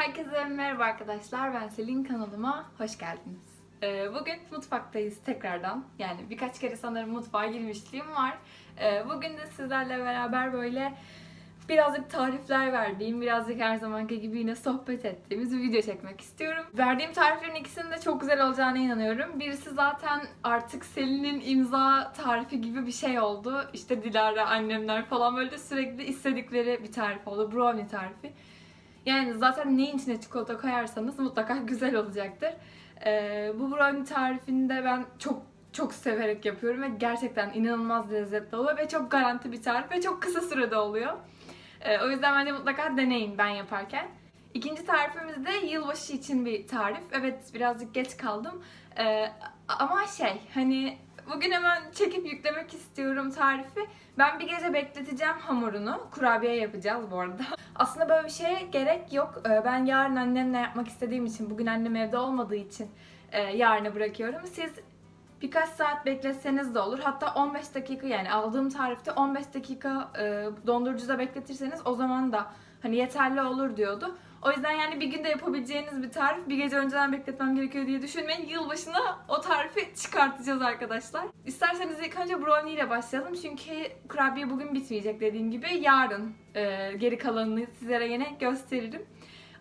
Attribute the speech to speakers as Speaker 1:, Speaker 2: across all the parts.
Speaker 1: Herkese merhaba arkadaşlar. Ben Selin kanalıma hoş geldiniz. Ee, bugün mutfaktayız tekrardan. Yani birkaç kere sanırım mutfağa girmişliğim var. Ee, bugün de sizlerle beraber böyle birazcık tarifler verdiğim, birazcık her zamanki gibi yine sohbet ettiğimiz bir video çekmek istiyorum. Verdiğim tariflerin ikisinin de çok güzel olacağına inanıyorum. Birisi zaten artık Selin'in imza tarifi gibi bir şey oldu. İşte Dilara, annemler falan böyle sürekli istedikleri bir tarif oldu. Brownie tarifi. Yani zaten neyin içine çikolata koyarsanız mutlaka güzel olacaktır. Ee, bu brownie tarifini de ben çok çok severek yapıyorum ve gerçekten inanılmaz lezzetli oluyor ve çok garanti bir tarif ve çok kısa sürede oluyor. Ee, o yüzden bence mutlaka deneyin ben yaparken. İkinci tarifimiz de yılbaşı için bir tarif. Evet birazcık geç kaldım. Ee, ama şey hani bugün hemen çekip yüklemek istiyorum tarifi. Ben bir gece bekleteceğim hamurunu. Kurabiye yapacağız bu arada. Aslında böyle bir şeye gerek yok. Ee, Ben yarın annemle yapmak istediğim için, bugün annem evde olmadığı için e, yarına bırakıyorum. Siz birkaç saat bekletseniz de olur. Hatta 15 dakika yani aldığım tarifte 15 dakika e, dondurucuda bekletirseniz o zaman da hani yeterli olur diyordu. O yüzden yani bir günde yapabileceğiniz bir tarif bir gece önceden bekletmem gerekiyor diye düşünmeyin. Yılbaşına o tarifi çıkartacağız arkadaşlar. İsterseniz ilk önce brownie ile başlayalım. Çünkü kurabiye bugün bitmeyecek dediğim gibi. Yarın e, geri kalanını sizlere yine gösteririm.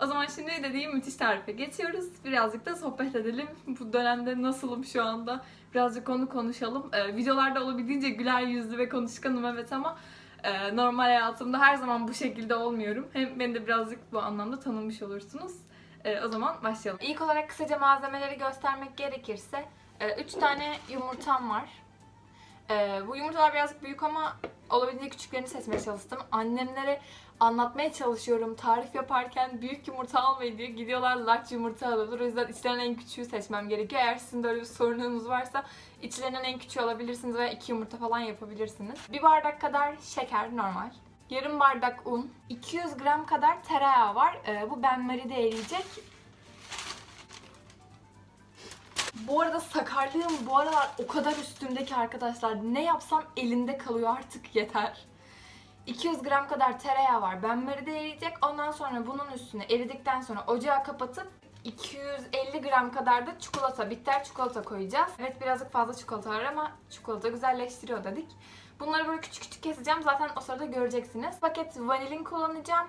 Speaker 1: O zaman şimdi dediğim müthiş tarife geçiyoruz. Birazcık da sohbet edelim. Bu dönemde nasılım şu anda? Birazcık onu konuşalım. Ee, videolarda olabildiğince güler yüzlü ve konuşkanım evet ama e, normal hayatımda her zaman bu şekilde olmuyorum. Hem beni de birazcık bu anlamda tanımış olursunuz. Ee, o zaman başlayalım. İlk olarak kısaca malzemeleri göstermek gerekirse 3 tane yumurtam var. Ee, bu yumurtalar birazcık büyük ama olabildiğince küçüklerini seçmeye çalıştım. Annemlere anlatmaya çalışıyorum tarif yaparken büyük yumurta almayın diyor. Gidiyorlar large yumurta alıyorlar. O yüzden içlerinden en küçüğü seçmem gerekiyor. Eğer sizin de öyle bir sorununuz varsa içlerinden en küçüğü alabilirsiniz veya iki yumurta falan yapabilirsiniz. Bir bardak kadar şeker normal. Yarım bardak un, 200 gram kadar tereyağı var. Ee, bu benmari de eriyecek. Bu arada sakarlığım bu aralar o kadar üstümdeki arkadaşlar. Ne yapsam elinde kalıyor artık yeter. 200 gram kadar tereyağı var. Benmari de eriyecek. Ondan sonra bunun üstüne eridikten sonra ocağı kapatıp 250 gram kadar da çikolata, bitter çikolata koyacağız. Evet birazcık fazla çikolata var ama çikolata güzelleştiriyor dedik. Bunları böyle küçük küçük keseceğim. Zaten o sırada göreceksiniz. Paket vanilin kullanacağım.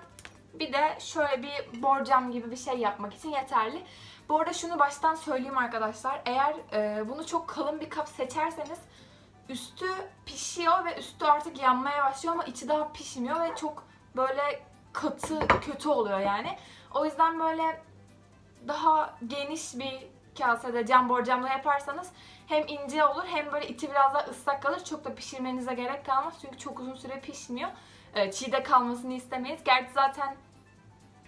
Speaker 1: Bir de şöyle bir borcam gibi bir şey yapmak için yeterli. Bu arada şunu baştan söyleyeyim arkadaşlar. Eğer e, bunu çok kalın bir kap seçerseniz üstü pişiyor ve üstü artık yanmaya başlıyor ama içi daha pişmiyor ve çok böyle katı kötü oluyor yani. O yüzden böyle daha geniş bir kasede cam borcamla yaparsanız hem ince olur hem böyle içi biraz daha ıslak kalır. Çok da pişirmenize gerek kalmaz çünkü çok uzun süre pişmiyor. E, çiğde kalmasını istemeyiz. Gerçi zaten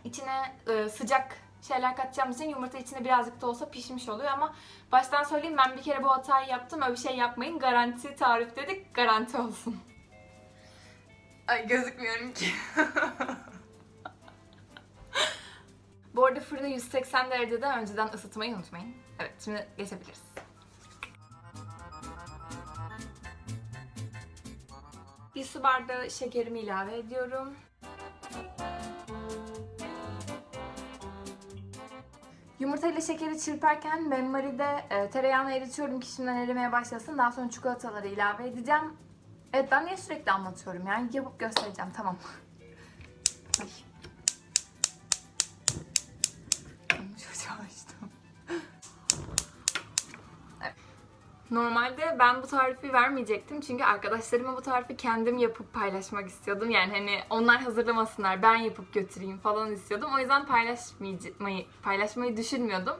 Speaker 1: içine e, sıcak şeyler katacağımız için yumurta içinde birazcık da olsa pişmiş oluyor ama baştan söyleyeyim ben bir kere bu hatayı yaptım. Öyle bir şey yapmayın. Garanti tarif dedik. Garanti olsun. Ay gözükmüyorum ki. bu arada fırını 180 derecede önceden ısıtmayı unutmayın. Evet şimdi geçebiliriz. Bir su bardağı şekerimi ilave ediyorum. Yumurta ile şekeri çırparken benmaride e, tereyağını eritiyorum ki şimdiden erimeye başlasın. Daha sonra çikolataları ilave edeceğim. Evet ben niye sürekli anlatıyorum yani yapıp göstereceğim tamam. Normalde ben bu tarifi vermeyecektim çünkü arkadaşlarıma bu tarifi kendim yapıp paylaşmak istiyordum. Yani hani onlar hazırlamasınlar, ben yapıp götüreyim falan istiyordum. O yüzden paylaşmayı, paylaşmayı düşünmüyordum.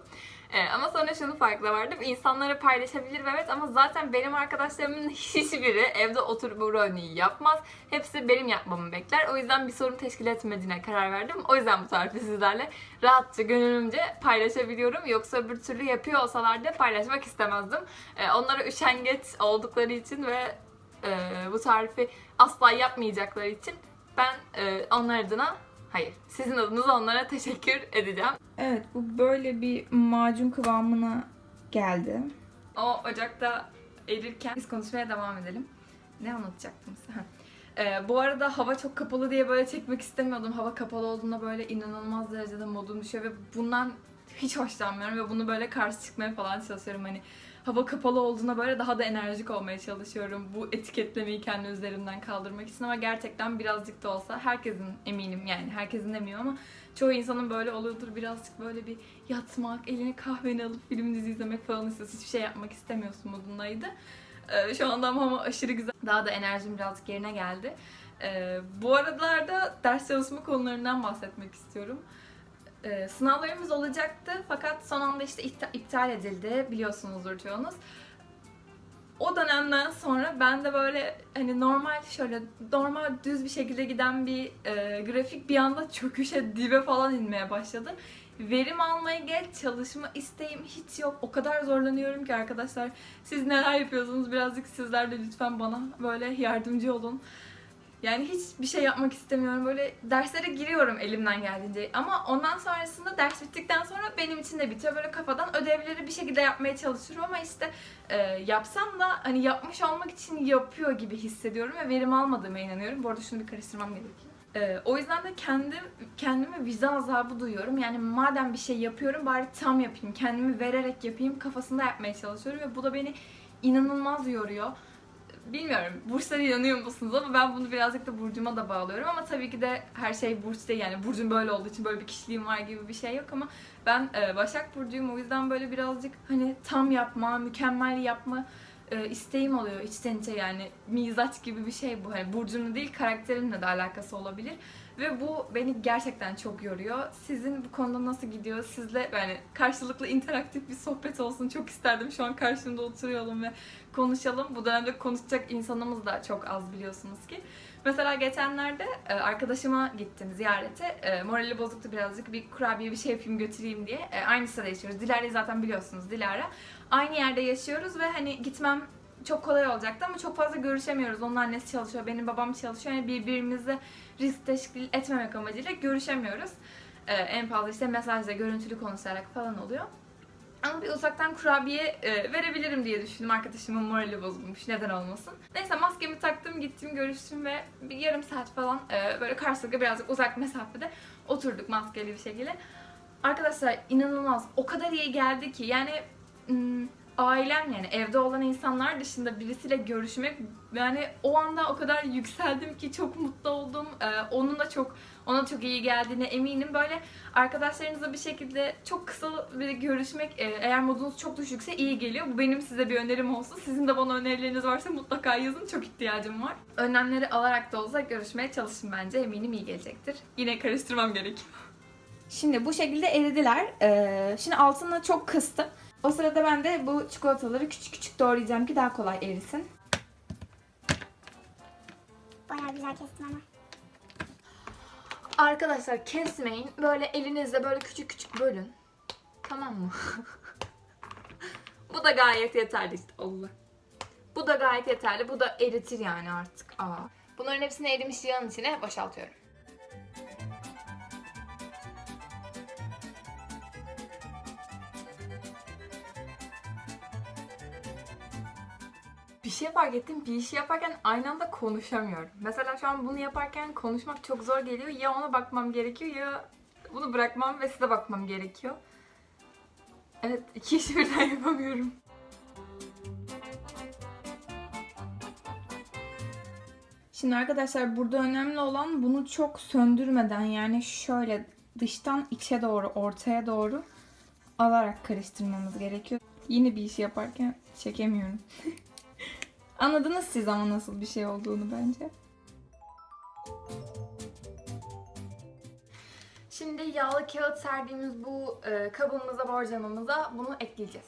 Speaker 1: Ee, ama sonra şunu farkına vardım. İnsanlara paylaşabilirim evet ama zaten benim arkadaşlarımın hiçbiri evde oturup brownie'yi yapmaz. Hepsi benim yapmamı bekler. O yüzden bir sorun teşkil etmediğine karar verdim. O yüzden bu tarifi sizlerle rahatça, gönlümce paylaşabiliyorum. Yoksa öbür türlü yapıyor olsalardı paylaşmak istemezdim. Ee, onlara üşengeç oldukları için ve e, bu tarifi asla yapmayacakları için ben e, onlar adına Hayır. Sizin adınıza onlara teşekkür edeceğim.
Speaker 2: Evet bu böyle bir macun kıvamına geldi.
Speaker 1: O ocakta erirken biz konuşmaya devam edelim. Ne anlatacaktım size? Ee, bu arada hava çok kapalı diye böyle çekmek istemiyordum. Hava kapalı olduğunda böyle inanılmaz derecede modum düşüyor ve bundan hiç hoşlanmıyorum ve bunu böyle karşı çıkmaya falan çalışıyorum. Hani hava kapalı olduğunda böyle daha da enerjik olmaya çalışıyorum. Bu etiketlemeyi kendi üzerimden kaldırmak için ama gerçekten birazcık da olsa herkesin eminim yani herkesin demiyorum ama çoğu insanın böyle oluyordur birazcık böyle bir yatmak, eline kahveni alıp film dizi izlemek falan istiyorsun. Hiçbir şey yapmak istemiyorsun modundaydı. Ee, şu anda ama aşırı güzel. Daha da enerjim birazcık yerine geldi. Ee, bu aralarda ders çalışma konularından bahsetmek istiyorum. Ee, sınavlarımız olacaktı fakat son anda işte ipta- iptal edildi biliyorsunuzdur çoğunuz. O dönemden sonra ben de böyle hani normal şöyle normal düz bir şekilde giden bir e, grafik bir anda çöküşe dibe falan inmeye başladı. Verim almaya geç çalışma isteğim hiç yok. O kadar zorlanıyorum ki arkadaşlar. Siz neler yapıyorsunuz birazcık sizler de lütfen bana böyle yardımcı olun. Yani hiçbir şey yapmak istemiyorum. Böyle derslere giriyorum elimden geldiğince. Ama ondan sonrasında ders bittikten sonra benim için de bitiyor. Böyle kafadan ödevleri bir şekilde yapmaya çalışıyorum ama işte e, yapsam da hani yapmış olmak için yapıyor gibi hissediyorum ve verim almadığıma inanıyorum. Bu arada şunu bir karıştırmam gerekiyor. E, o yüzden de kendim kendime vicdan azabı duyuyorum. Yani madem bir şey yapıyorum bari tam yapayım. Kendimi vererek yapayım kafasında yapmaya çalışıyorum ve bu da beni inanılmaz yoruyor bilmiyorum burçlara inanıyor musunuz ama ben bunu birazcık da burcuma da bağlıyorum ama tabii ki de her şey burç değil yani burcum böyle olduğu için böyle bir kişiliğim var gibi bir şey yok ama ben e, Başak Burcu'yum o yüzden böyle birazcık hani tam yapma, mükemmel yapma e, isteğim oluyor içten içe yani mizaç gibi bir şey bu hani burcunun değil karakterinle de alakası olabilir ve bu beni gerçekten çok yoruyor. Sizin bu konuda nasıl gidiyor? Sizle yani karşılıklı interaktif bir sohbet olsun çok isterdim. Şu an karşımda oturuyorum ve konuşalım. Bu dönemde konuşacak insanımız da çok az biliyorsunuz ki. Mesela geçenlerde e, arkadaşıma gittim ziyarete. E, morali bozuktu birazcık. Bir kurabiye bir şey yapayım götüreyim diye. E, aynı sırada yaşıyoruz. Dilara'yı zaten biliyorsunuz Dilara. Aynı yerde yaşıyoruz ve hani gitmem çok kolay olacaktı ama çok fazla görüşemiyoruz. Onun annesi çalışıyor, benim babam çalışıyor. Yani birbirimizle risk teşkil etmemek amacıyla görüşemiyoruz. En fazla işte mesajla, görüntülü konuşarak falan oluyor. Ama bir uzaktan kurabiye e, verebilirim diye düşündüm. Arkadaşımın morali bozulmuş. Neden olmasın. Neyse maskemi taktım, gittim, görüştüm ve bir yarım saat falan e, böyle karşılıklı birazcık uzak mesafede oturduk maskeli bir şekilde. Arkadaşlar inanılmaz. O kadar iyi geldi ki yani ım, ailem yani evde olan insanlar dışında birisiyle görüşmek yani o anda o kadar yükseldim ki çok mutlu oldum. Ee, onun da çok ona çok iyi geldiğine eminim. Böyle arkadaşlarınızla bir şekilde çok kısa bir görüşmek e, eğer modunuz çok düşükse iyi geliyor. Bu benim size bir önerim olsun. Sizin de bana önerileriniz varsa mutlaka yazın. Çok ihtiyacım var. Önlemleri alarak da olsa görüşmeye çalışın bence. Eminim iyi gelecektir. Yine karıştırmam gerekiyor.
Speaker 2: Şimdi bu şekilde eridiler. Ee, şimdi altını çok kıstım. O sırada ben de bu çikolataları küçük küçük doğrayacağım ki daha kolay erisin.
Speaker 3: Bayağı güzel kestim ama.
Speaker 1: Arkadaşlar kesmeyin. Böyle elinizle böyle küçük küçük bölün. Tamam mı? Bu da gayet yeterli işte Allah. Bu da gayet yeterli. Bu da eritir yani artık. Aa. Bunların hepsini erimiş yağın içine boşaltıyorum. Şey fark ettim. Bir işi yaparken aynı anda konuşamıyorum. Mesela şu an bunu yaparken konuşmak çok zor geliyor. Ya ona bakmam gerekiyor ya bunu bırakmam ve size bakmam gerekiyor. Evet, iki işi birden yapamıyorum.
Speaker 2: Şimdi arkadaşlar burada önemli olan bunu çok söndürmeden yani şöyle dıştan içe doğru ortaya doğru alarak karıştırmamız gerekiyor. Yeni bir iş yaparken çekemiyorum. Anladınız siz ama nasıl bir şey olduğunu bence.
Speaker 1: Şimdi yağlı kağıt serdiğimiz bu e, kabımıza, borcamımıza bunu ekleyeceğiz.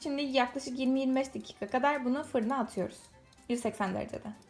Speaker 2: Şimdi yaklaşık 20-25 dakika kadar bunu fırına atıyoruz. 180 derecede.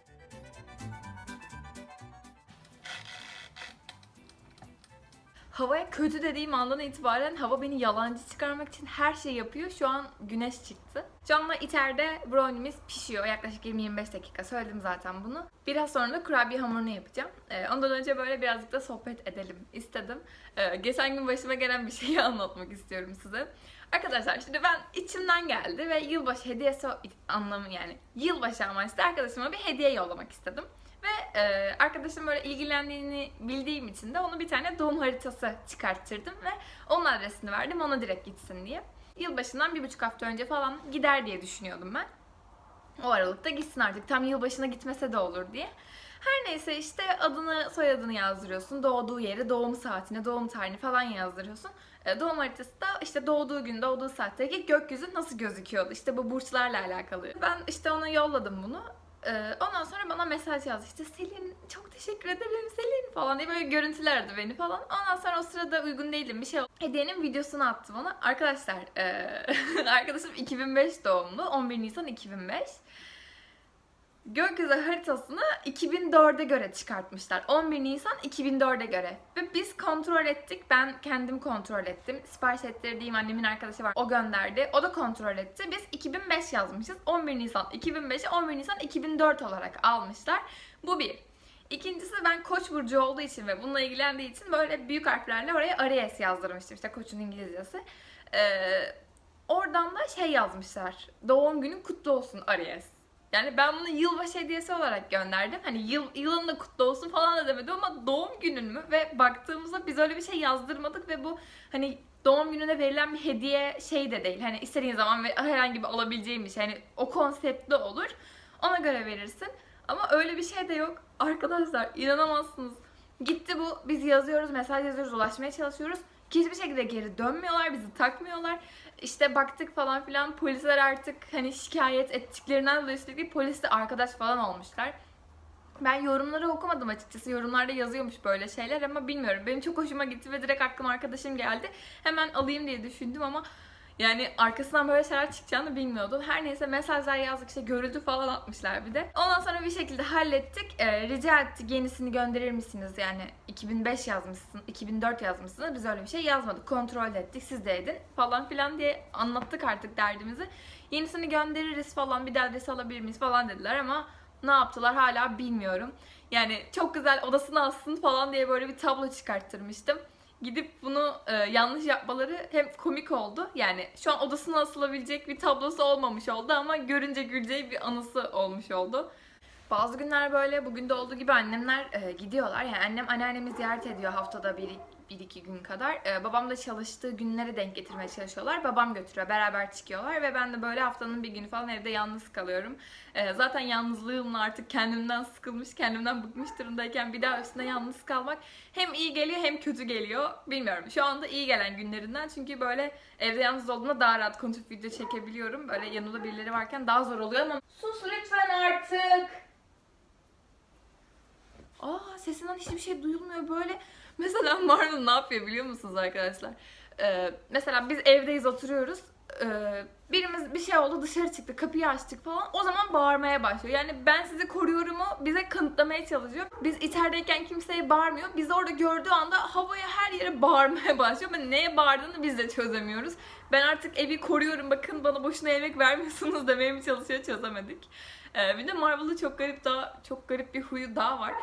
Speaker 1: Havaya kötü dediğim andan itibaren hava beni yalancı çıkarmak için her şey yapıyor. Şu an güneş çıktı. Şu anda içeride brownie'miz pişiyor. Yaklaşık 20-25 dakika söyledim zaten bunu. Biraz sonra da kurabiye hamurunu yapacağım. Ee, ondan önce böyle birazcık da sohbet edelim istedim. Ee, geçen gün başıma gelen bir şeyi anlatmak istiyorum size. Arkadaşlar şimdi ben içimden geldi ve yılbaşı hediyesi anlamı yani yılbaşı amaçlı arkadaşıma bir hediye yollamak istedim. Ve e, arkadaşım böyle ilgilendiğini bildiğim için de ona bir tane doğum haritası çıkarttırdım ve onun adresini verdim ona direkt gitsin diye. Yılbaşından bir buçuk hafta önce falan gider diye düşünüyordum ben. O aralıkta gitsin artık tam yılbaşına gitmese de olur diye. Her neyse işte adını soyadını yazdırıyorsun. Doğduğu yeri, doğum saatini, doğum tarihini falan yazdırıyorsun. E, Doğum haritası da işte doğduğu gün, doğduğu saatteki gökyüzü nasıl gözüküyordu. İşte bu burçlarla alakalı. Ben işte ona yolladım bunu. E, Ondan sonra bana mesaj yazdı işte Selin çok teşekkür ederim Selin falan diye böyle görüntüler aradı beni falan. Ondan sonra o sırada uygun değildim bir şey. Hediyenin videosunu attı bana. Arkadaşlar e, arkadaşım 2005 doğumlu 11 Nisan 2005. Gökyüzü haritasını 2004'e göre çıkartmışlar. 11 Nisan 2004'e göre. Ve biz kontrol ettik. Ben kendim kontrol ettim. Sipariş ettirdiğim annemin arkadaşı var. O gönderdi. O da kontrol etti. Biz 2005 yazmışız. 11 Nisan 2005'i 11 Nisan 2004 olarak almışlar. Bu bir. İkincisi ben Koç burcu olduğu için ve bununla ilgilendiği için böyle büyük harflerle oraya Aries yazdırmıştım. İşte Koç'un İngilizcesi. Ee, oradan da şey yazmışlar. Doğum günün kutlu olsun Aries. Yani ben bunu yılbaşı hediyesi olarak gönderdim. Hani yıl, yılın da kutlu olsun falan da demedim ama doğum günün mü? Ve baktığımızda biz öyle bir şey yazdırmadık ve bu hani doğum gününe verilen bir hediye şey de değil. Hani istediğin zaman ve herhangi bir alabileceğin bir şey. Hani o konseptli olur. Ona göre verirsin. Ama öyle bir şey de yok. Arkadaşlar inanamazsınız. Gitti bu. Biz yazıyoruz, mesaj yazıyoruz, ulaşmaya çalışıyoruz. Hiçbir şekilde geri dönmüyorlar, bizi takmıyorlar. İşte baktık falan filan polisler artık hani şikayet ettiklerinden dolayı sürekli polisle arkadaş falan olmuşlar. Ben yorumları okumadım açıkçası. Yorumlarda yazıyormuş böyle şeyler ama bilmiyorum. Benim çok hoşuma gitti ve direkt aklıma arkadaşım geldi. Hemen alayım diye düşündüm ama yani arkasından böyle şeyler çıkacağını bilmiyordum. Her neyse mesajlar yazdık işte görüldü falan atmışlar bir de. Ondan sonra bir şekilde hallettik. Ee, rica ettik yenisini gönderir misiniz? Yani 2005 yazmışsın, 2004 yazmışsınız. Biz öyle bir şey yazmadık. Kontrol ettik siz de edin falan filan diye anlattık artık derdimizi. Yenisini göndeririz falan bir de adresi alabilir miyiz falan dediler ama ne yaptılar hala bilmiyorum. Yani çok güzel odasına alsın falan diye böyle bir tablo çıkarttırmıştım gidip bunu e, yanlış yapmaları hem komik oldu. Yani şu an odasına asılabilecek bir tablosu olmamış oldu ama görünce güleceği bir anısı olmuş oldu. Bazı günler böyle bugün de olduğu gibi annemler e, gidiyorlar. Yani annem anneannemi ziyaret ediyor haftada bir, bir iki gün kadar. E, babam da çalıştığı günlere denk getirmeye çalışıyorlar. Babam götürüyor. Beraber çıkıyorlar ve ben de böyle haftanın bir günü falan evde yalnız kalıyorum. E, zaten yalnızlığımla artık kendimden sıkılmış, kendimden bıkmış durumdayken bir daha üstüne yalnız kalmak hem iyi geliyor hem kötü geliyor. Bilmiyorum. Şu anda iyi gelen günlerinden çünkü böyle evde yalnız olduğumda daha rahat konuşup video çekebiliyorum. Böyle yanımda birileri varken daha zor oluyor ama sus lütfen artık. Aa sesinden hiçbir şey duyulmuyor böyle. Mesela Marlon ne yapıyor biliyor musunuz arkadaşlar? Ee, mesela biz evdeyiz oturuyoruz. Ee, birimiz bir şey oldu dışarı çıktı kapıyı açtık falan o zaman bağırmaya başlıyor. Yani ben sizi koruyorumu bize kanıtlamaya çalışıyor. Biz içerideyken kimseye bağırmıyor. Biz orada gördüğü anda havaya her yere bağırmaya başlıyor. Ben neye bağırdığını biz de çözemiyoruz. Ben artık evi koruyorum bakın bana boşuna yemek vermiyorsunuz demeye mi çalışıyor çözemedik. Ee, bir de Marvel'da çok garip daha çok garip bir huyu daha var.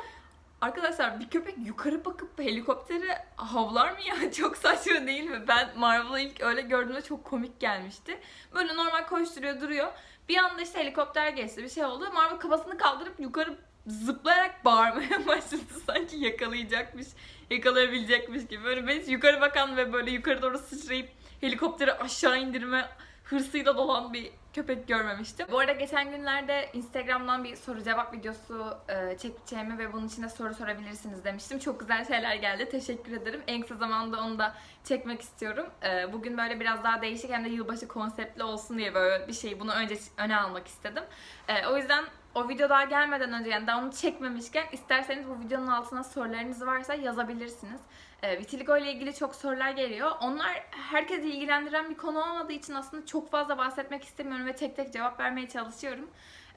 Speaker 1: Arkadaşlar bir köpek yukarı bakıp helikoptere havlar mı ya? Çok saçma değil mi? Ben Marvel'ı ilk öyle gördüğümde çok komik gelmişti. Böyle normal koşturuyor duruyor. Bir anda işte helikopter geçti bir şey oldu. Marvel kafasını kaldırıp yukarı zıplayarak bağırmaya başladı. Sanki yakalayacakmış, yakalayabilecekmiş gibi. Böyle ben hiç yukarı bakan ve böyle yukarı doğru sıçrayıp helikopteri aşağı indirme hırsıyla dolan bir köpek görmemiştim. Bu arada geçen günlerde Instagram'dan bir soru cevap videosu e, çekeceğimi ve bunun için de soru sorabilirsiniz demiştim. Çok güzel şeyler geldi. Teşekkür ederim. En kısa zamanda onu da çekmek istiyorum. E, bugün böyle biraz daha değişik hem de yılbaşı konseptli olsun diye böyle bir şey bunu önce öne almak istedim. E, o yüzden o video daha gelmeden önce yani daha onu çekmemişken isterseniz bu videonun altına sorularınız varsa yazabilirsiniz. E, vitiligo ile ilgili çok sorular geliyor. Onlar herkesi ilgilendiren bir konu olmadığı için aslında çok fazla bahsetmek istemiyorum ve tek tek cevap vermeye çalışıyorum.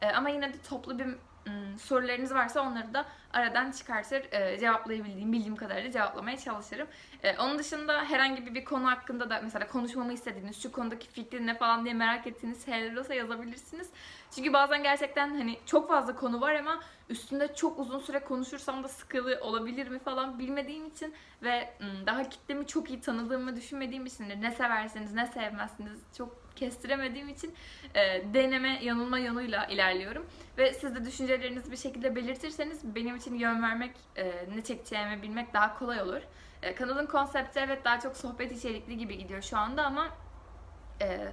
Speaker 1: E, ama yine de toplu bir sorularınız varsa onları da aradan çıkartır e, cevaplayabildiğim, bildiğim kadarıyla cevaplamaya çalışırım. E, onun dışında herhangi bir, bir konu hakkında da mesela konuşmamı istediğiniz, şu konudaki fikrin ne falan diye merak ettiğiniz şeyler olursa yazabilirsiniz. Çünkü bazen gerçekten hani çok fazla konu var ama üstünde çok uzun süre konuşursam da sıkılı olabilir mi falan bilmediğim için ve ım, daha kitlemi çok iyi tanıdığımı düşünmediğim için ne seversiniz ne sevmezsiniz çok kestiremediğim için e, deneme yanılma yoluyla ilerliyorum. Ve siz de düşüncelerinizi bir şekilde belirtirseniz benim için yön vermek, e, ne çekeceğimi bilmek daha kolay olur. E, kanalın konsepti evet daha çok sohbet içerikli gibi gidiyor şu anda ama e,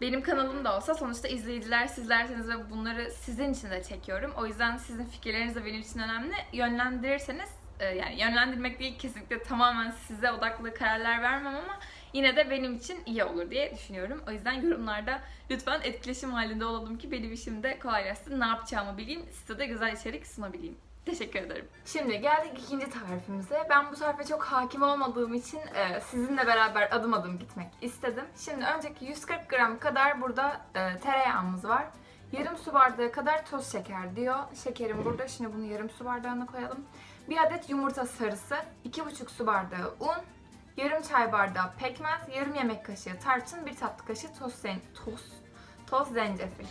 Speaker 1: benim kanalım da olsa sonuçta izleyiciler sizlerseniz ve bunları sizin için de çekiyorum. O yüzden sizin fikirleriniz de benim için önemli. Yönlendirirseniz e, yani yönlendirmek değil kesinlikle tamamen size odaklı kararlar vermem ama yine de benim için iyi olur diye düşünüyorum. O yüzden yorumlarda lütfen etkileşim halinde olalım ki benim işimde kolaylaşsın. Ne yapacağımı bileyim, size de güzel içerik sunabileyim. Teşekkür ederim. Şimdi geldik ikinci tarifimize. Ben bu tarife çok hakim olmadığım için e, sizinle beraber adım adım gitmek istedim. Şimdi önceki 140 gram kadar burada e, tereyağımız var. Yarım su bardağı kadar toz şeker diyor. Şekerim burada. Şimdi bunu yarım su bardağına koyalım. Bir adet yumurta sarısı, 2,5 su bardağı un, yarım çay bardağı pekmez, yarım yemek kaşığı tarçın, bir tatlı kaşığı toz zen toz toz zencefil.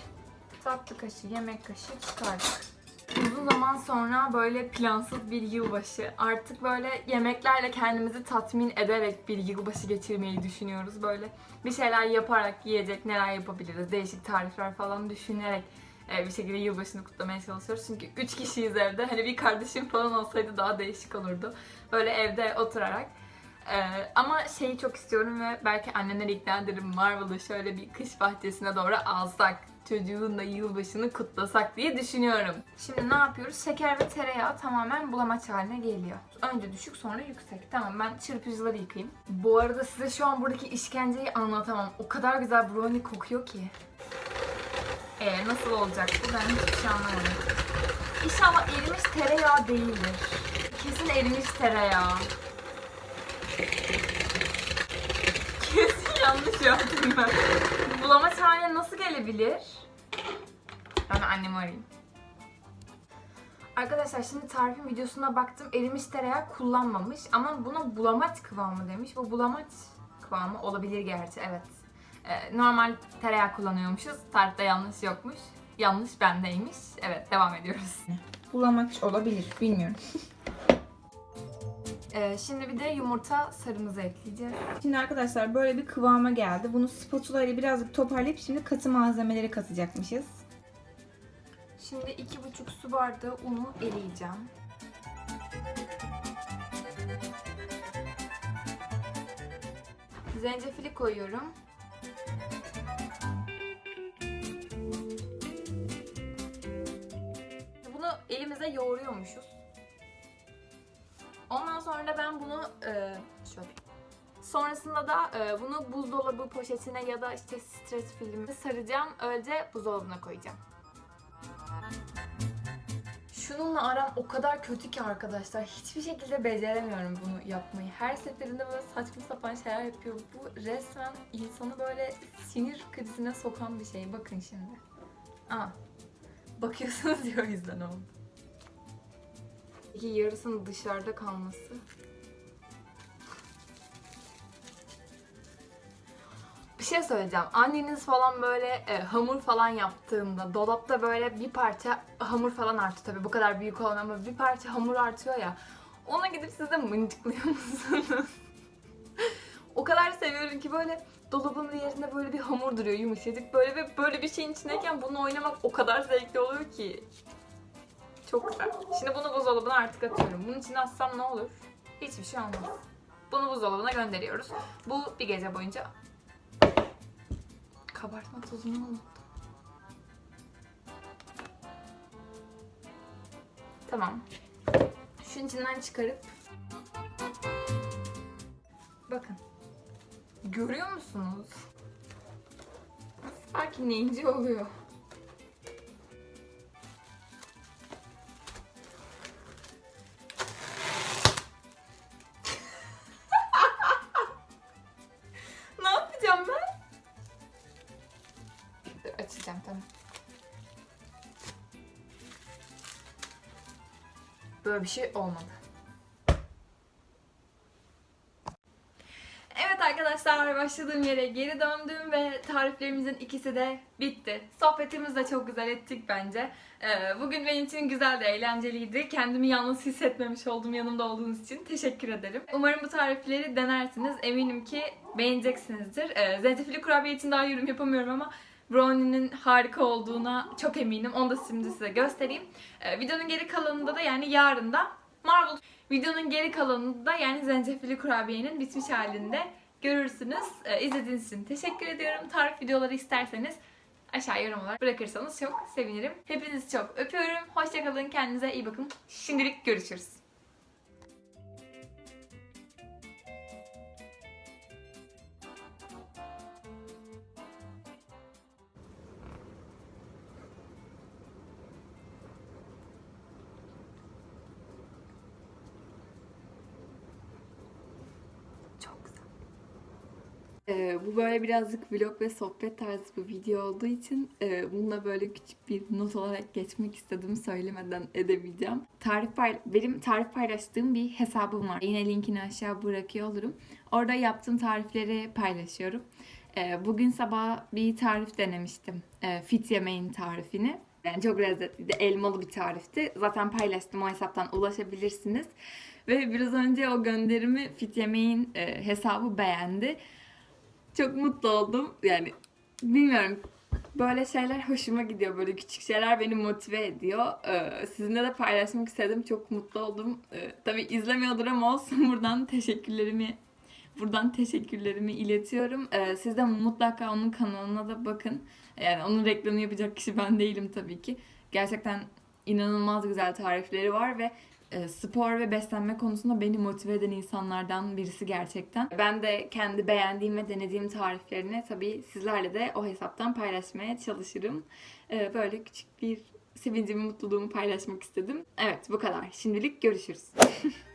Speaker 1: Tatlı kaşığı, yemek kaşığı çıkardık. Uzun zaman sonra böyle plansız bir yılbaşı. Artık böyle yemeklerle kendimizi tatmin ederek bir yılbaşı geçirmeyi düşünüyoruz. Böyle bir şeyler yaparak yiyecek neler yapabiliriz, değişik tarifler falan düşünerek e, bir şekilde yılbaşını kutlamaya çalışıyoruz. Çünkü 3 kişiyiz evde. Hani bir kardeşim falan olsaydı daha değişik olurdu. Böyle evde oturarak. E, ama şeyi çok istiyorum ve belki annemleri ikna ederim. Marvel'ı şöyle bir kış bahçesine doğru alsak. Çocuğun da yılbaşını kutlasak diye düşünüyorum. Şimdi ne yapıyoruz? Şeker ve tereyağı tamamen bulamaç haline geliyor. Önce düşük sonra yüksek. Tamam ben çırpıcıları yıkayayım. Bu arada size şu an buradaki işkenceyi anlatamam. O kadar güzel brownie kokuyor ki. Ee, nasıl olacak bu? Ben hiçbir şey anlamadım. İnşallah erimiş tereyağı değildir. Kesin erimiş tereyağı. Kesin yanlış yaptım ben. Bulamaç haline nasıl gelebilir? Ben annemi arayayım. Arkadaşlar şimdi tarifin videosuna baktım. Erimiş tereyağı kullanmamış ama buna bulamaç kıvamı demiş. Bu bulamaç kıvamı olabilir gerçi evet. Ee, normal tereyağı kullanıyormuşuz. Tarifte yanlış yokmuş. Yanlış bendeymiş. Evet devam ediyoruz.
Speaker 2: Bulamaç olabilir. Bilmiyorum.
Speaker 1: Ee, şimdi bir de yumurta sarımızı ekleyeceğiz.
Speaker 2: Şimdi arkadaşlar böyle bir kıvama geldi. Bunu spatula ile birazcık toparlayıp şimdi katı malzemeleri katacakmışız.
Speaker 1: Şimdi iki buçuk su bardağı unu eleyeceğim. Zencefili koyuyorum. Bunu elimize yoğuruyormuşuz. Sonra ben bunu e, şöyle Sonrasında da e, bunu buzdolabı poşetine ya da işte stres filmi saracağım. Öylece buzdolabına koyacağım. Şununla aram o kadar kötü ki arkadaşlar. Hiçbir şekilde beceremiyorum bunu yapmayı. Her seferinde böyle saçma sapan şeyler yapıyor. Bu resmen insanı böyle sinir krizine sokan bir şey. Bakın şimdi. Aa. Bakıyorsunuz diye o yüzden oldu. Peki yarısının dışarıda kalması. Bir şey söyleyeceğim. Anneniz falan böyle e, hamur falan yaptığında dolapta böyle bir parça hamur falan artıyor tabii bu kadar büyük olan ama bir parça hamur artıyor ya. Ona gidip siz de mıncıklıyor musunuz? o kadar seviyorum ki böyle dolabın bir yerinde böyle bir hamur duruyor yumuşacık böyle ve böyle bir şeyin içindeyken bunu oynamak o kadar zevkli oluyor ki. Çok güzel. Şimdi bunu buzdolabına artık atıyorum. Bunun içine atsam ne olur? Hiçbir şey olmaz. Bunu buzdolabına gönderiyoruz. Bu bir gece boyunca Kabartma tozunu unuttum. Tamam. Şunun içinden çıkarıp Bakın. Görüyor musunuz? Sakinleyince oluyor. Tamam. Böyle bir şey olmadı. Evet arkadaşlar başladığım yere geri döndüm ve tariflerimizin ikisi de bitti. Sohbetimizi de çok güzel ettik bence. Ee, Bugün benim için güzel de eğlenceliydi. Kendimi yalnız hissetmemiş oldum yanımda olduğunuz için. Teşekkür ederim. Umarım bu tarifleri denersiniz. Eminim ki beğeneceksinizdir. Ee, Zencefilli kurabiye için daha yorum yapamıyorum ama brownie'nin harika olduğuna çok eminim. Onu da şimdi size göstereyim. Ee, videonun geri kalanında da yani yarın da Marvel videonun geri kalanında da yani zencefilli kurabiyenin bitmiş halinde görürsünüz. Ee, izlediğiniz için teşekkür ediyorum. Tarif videoları isterseniz aşağı yorum olarak bırakırsanız çok sevinirim. Hepinizi çok öpüyorum. Hoşçakalın. Kendinize iyi bakın. Şimdilik görüşürüz. Bu böyle birazcık vlog ve sohbet tarzı bir video olduğu için e, bununla böyle küçük bir not olarak geçmek istedim. Söylemeden edemeyeceğim. Tarif pay- benim tarif paylaştığım bir hesabım var. Yine linkini aşağı bırakıyor olurum. Orada yaptığım tarifleri paylaşıyorum. Ee, bugün sabah bir tarif denemiştim. Ee, fit yemeğin tarifini. Yani çok lezzetliydi. Elmalı bir tarifti. Zaten paylaştım o hesaptan ulaşabilirsiniz. Ve biraz önce o gönderimi Fit Yemeğin e, hesabı beğendi. Çok mutlu oldum. Yani bilmiyorum böyle şeyler hoşuma gidiyor. Böyle küçük şeyler beni motive ediyor. Ee, sizinle de paylaşmak istedim. Çok mutlu oldum. Ee, tabii izlemiyordur ama olsun. Buradan teşekkürlerimi buradan teşekkürlerimi iletiyorum. Ee, siz de mutlaka onun kanalına da bakın. Yani onun reklamını yapacak kişi ben değilim tabii ki. Gerçekten inanılmaz güzel tarifleri var ve spor ve beslenme konusunda beni motive eden insanlardan birisi gerçekten. Ben de kendi beğendiğim ve denediğim tariflerini tabii sizlerle de o hesaptan paylaşmaya çalışırım. E, Böyle küçük bir sevincimi, mutluluğumu paylaşmak istedim. Evet bu kadar. Şimdilik görüşürüz.